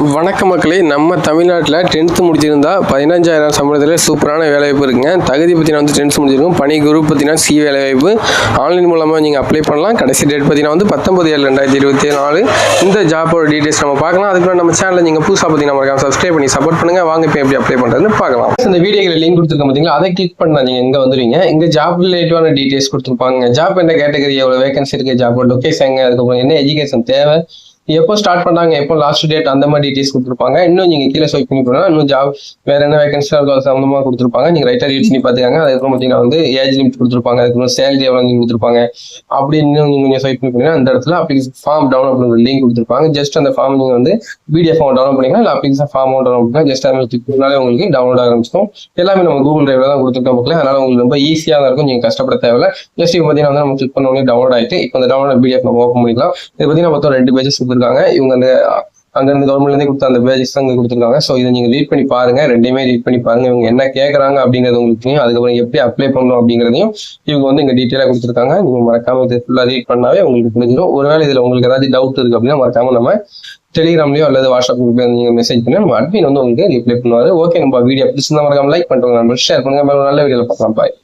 வணக்க மக்களே. நம்ம தமிழ்நாட்டில் டென்த்து முடிச்சிருந்தா பதினஞ்சாயிரம் சம்பளத்தில் சூப்பரான வேலைவாய்ப்பு இருக்குங்க. தகுதி பார்த்தீங்கன்னா வந்து டென்த் முடிச்சிருக்கும் பணி குரூப் பார்த்தீங்கன்னா சி வேலைவாய்ப்பு. ஆன்லைன் மூலமாக நீங்கள் அப்ளை பண்ணலாம். கடைசி டேட் பார்த்தீங்கன்னா வந்து பத்தொம்பது ஏழு ரெண்டாயிரத்தி இருபத்தி நாலு. இந்த ஜாப்போட டீட்டெயில்ஸ் நம்ம பார்க்கலாம். அதுக்குள்ள நம்ம சேனலில் நீங்கள் புதுசாக பார்த்தீங்கன்னா மறக்காம சப்ஸ்கிரைப் பண்ணி சப்போர்ட் பண்ணுங்கள் வாங்க இப்போ எப்படி அப்ளை பண்ணுறதுன்னு பார்க்கலாம். இந்த வீடியோவில் லிங்க் கொடுத்துருக்கோம் பார்த்தீங்களா? அதை கிளிக் பண்ணால் நீங்கள் இங்கே வந்துடுவீங்க இங்கே ஜாப் ரிலேட்டிவான டீட்டெயில்ஸ் கொடுத்துருப்பாங்க. ஜாப் என்ன கேட்டகரி எவ்வளோ வேகன்சி இருக்குது ஜாப் லொக்கேஷன் அதுக்கப்புறம் என்ன எஜுகேஷன் தேவை? எப்போ ஸ்டார்ட் பண்ணாங்க எப்போ லாஸ்ட் டேட் அந்த மாதிரி டீட்டெயில்ஸ் கொடுத்துருப்பாங்க. இன்னும் நீங்க கீழே ஸ்வைப் பண்ணி போனா இன்னும் ஜாப் வேற என்ன வேகன்சி இருக்கோ அது சம்பந்தமா கொடுத்துருப்பாங்க. நீங்க ரைட்டா ரீட் பண்ணி பாத்துக்காங்க. அதுக்கப்புறம் பாத்தீங்கன்னா வந்து ஏஜ் லிமிட் கொடுத்துருப்பாங்க. அதுக்கப்புறம் சேலரி எவ்வளவு கொடுத்துருப்பாங்க. அப்படின்னு நீங்க கொஞ்சம் ஸ்வைப் பண்ணி போனீங்கன்னா அந்த இடத்துல அப்ளிகேஷன் ஃபார்ம் டவுன்லோட் பண்ணுற லிங்க் கொடுத்துருப்பாங்க. ஜஸ்ட் அந்த ஃபார்ம் நீங்க வந்து பிடிஎஃப் ஃபார்ம் டவுன்லோட் பண்ணிக்கலாம் இல்லை அப்ளிகேஷன் ஃபார்ம் டவுன்லோட் பண்ணிக்கலாம் ஜஸ்ட் அதை உங்களுக்கு டவுன்லோட் ஆரம்பிச்சிடும். எல்லாமே நம்ம கூகுள் டிரைவ்ல தான் கொடுத்துருக்கோம் மக்களே. அதனால உங்களுக்கு ரொம்ப ஈஸியாக தான் இருக்கும். நீங்க கஷ்டப்பட தேவையில்ல. ஜஸ்ட் இப்போ பார்த்தீங்கன்னா வந்து நம்ம கிளிக் பண்ண உடனே டவுன்லோட் ஆயிட்டு இப்போ அந்த டவுன்லோட் பிடிஎஃப் நம்ம ஓப்பன் பண்ணிக்கலாம். இது பார்த்தீங்கன்னா மொத்தம் ரெண்டு பேஜஸ் கொடுத்துருக்காங்க. இவங்க அந்த அங்க கவர்மெண்ட்லேருந்து கவர்மெண்ட்ல கொடுத்த அந்த பேஜஸ் தான் கொடுத்துருக்காங்க. ஸோ இதை நீங்க ரீட் பண்ணி பாருங்க. ரெண்டையுமே ரீட் பண்ணி பாருங்க. இவங்க என்ன கேட்கறாங்க அப்படிங்கிறது உங்களுக்கு தெரியும். அதுக்கப்புறம் எப்படி அப்ளை பண்ணணும் அப்படிங்கிறதையும் இவங்க வந்து இங்க டீட்டெயிலாக கொடுத்துருக்காங்க. நீங்க மறக்காம இது ஃபுல்லா ரீட் பண்ணாவே உங்களுக்கு புரிஞ்சிடும் ஒருவேளை இதில் உங்களுக்கு ஏதாவது டவுட் இருக்கு அப்படின்னா மறக்காம நம்ம டெலிகிராம்லயோ அல்லது வாட்ஸ்அப் நீங்கள் மெசேஜ் பண்ணி நம்ம அட்மின் வந்து உங்களுக்கு ரிப்ளை பண்ணுவார். ஓகே நம்ம வீடியோ பிடிச்சிருந்தா மறக்காம லைக் பண்ணுறோம் நம்ம ஷேர் பண்ணுங்க. நல்ல வீடியோவில் பார்க்கலாம். பாய்